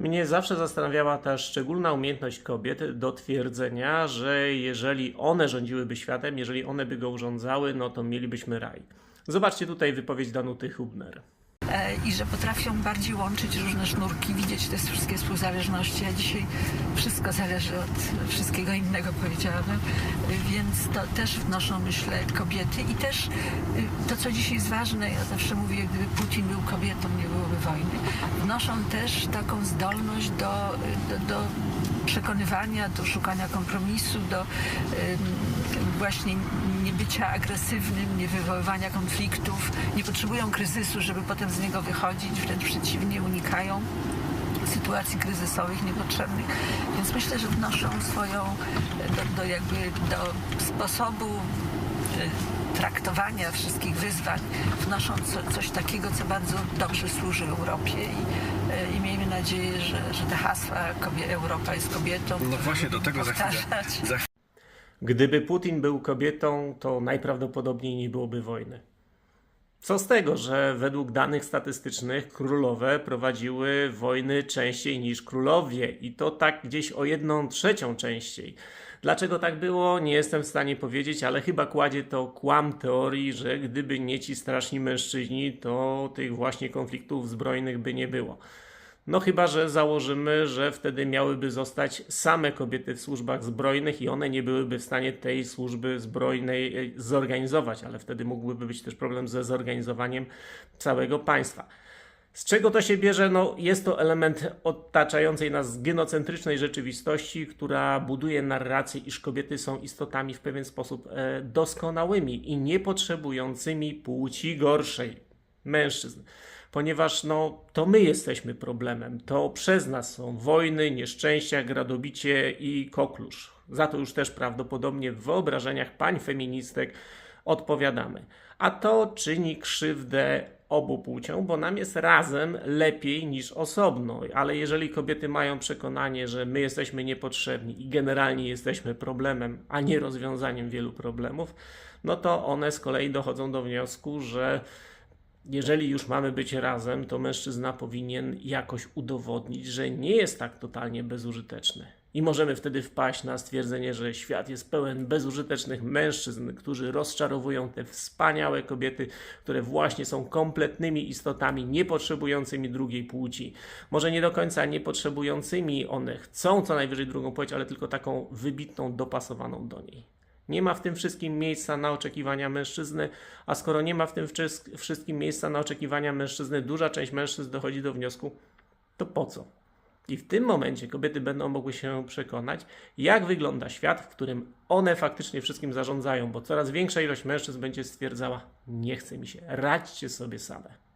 Mnie zawsze zastanawiała ta szczególna umiejętność kobiet do twierdzenia, że jeżeli one rządziłyby światem, jeżeli one by go urządzały, no to mielibyśmy raj. Zobaczcie tutaj wypowiedź Danuty Hubner. E, i że potrafią bardziej łączyć różne sznurki, widzieć te wszystkie współzależności. A dzisiaj wszystko zależy od wszystkiego innego, powiedziałabym, więc to też wnoszą, myślę, kobiety. I też e, to, co dzisiaj jest ważne, ja zawsze mówię, gdyby Putin był kobietą, nie byłoby wojny, wnoszą też taką zdolność do, do, do przekonywania, do szukania kompromisu, do właśnie niebycia agresywnym, nie wywoływania konfliktów, nie potrzebują kryzysu, żeby potem z niego wychodzić, wręcz przeciwnie, unikają sytuacji kryzysowych niepotrzebnych. Więc myślę, że wnoszą swoją do, do jakby do sposobu e, traktowania wszystkich wyzwań, wnoszą co, coś takiego, co bardzo dobrze służy Europie i, e, i miejmy nadzieję, że, że te hasła Europa jest kobietą. No właśnie do tego za chwilę. Za Gdyby Putin był kobietą, to najprawdopodobniej nie byłoby wojny. Co z tego, że według danych statystycznych królowe prowadziły wojny częściej niż królowie i to tak gdzieś o jedną trzecią częściej. Dlaczego tak było, nie jestem w stanie powiedzieć, ale chyba kładzie to kłam teorii, że gdyby nie ci straszni mężczyźni, to tych właśnie konfliktów zbrojnych by nie było. No chyba, że założymy, że wtedy miałyby zostać same kobiety w służbach zbrojnych i one nie byłyby w stanie tej służby zbrojnej e, zorganizować, ale wtedy mógłby być też problem ze zorganizowaniem całego państwa. Z czego to się bierze? No, jest to element otaczającej nas genocentrycznej rzeczywistości, która buduje narrację, iż kobiety są istotami w pewien sposób e, doskonałymi i nie potrzebującymi płci gorszej mężczyzn. Ponieważ no, to my jesteśmy problemem. To przez nas są wojny, nieszczęścia, gradobicie i koklusz. Za to już też prawdopodobnie w wyobrażeniach pań feministek odpowiadamy. A to czyni krzywdę obu płciom, bo nam jest razem lepiej niż osobno. Ale jeżeli kobiety mają przekonanie, że my jesteśmy niepotrzebni i generalnie jesteśmy problemem, a nie rozwiązaniem wielu problemów, no to one z kolei dochodzą do wniosku, że jeżeli już mamy być razem, to mężczyzna powinien jakoś udowodnić, że nie jest tak totalnie bezużyteczny. I możemy wtedy wpaść na stwierdzenie, że świat jest pełen bezużytecznych mężczyzn, którzy rozczarowują te wspaniałe kobiety, które właśnie są kompletnymi istotami, niepotrzebującymi drugiej płci. Może nie do końca niepotrzebującymi, one chcą co najwyżej drugą płeć, ale tylko taką wybitną, dopasowaną do niej. Nie ma w tym wszystkim miejsca na oczekiwania mężczyzny, a skoro nie ma w tym wszystkim miejsca na oczekiwania mężczyzny, duża część mężczyzn dochodzi do wniosku, to po co? I w tym momencie kobiety będą mogły się przekonać, jak wygląda świat, w którym one faktycznie wszystkim zarządzają, bo coraz większa ilość mężczyzn będzie stwierdzała: Nie chce mi się, radźcie sobie same.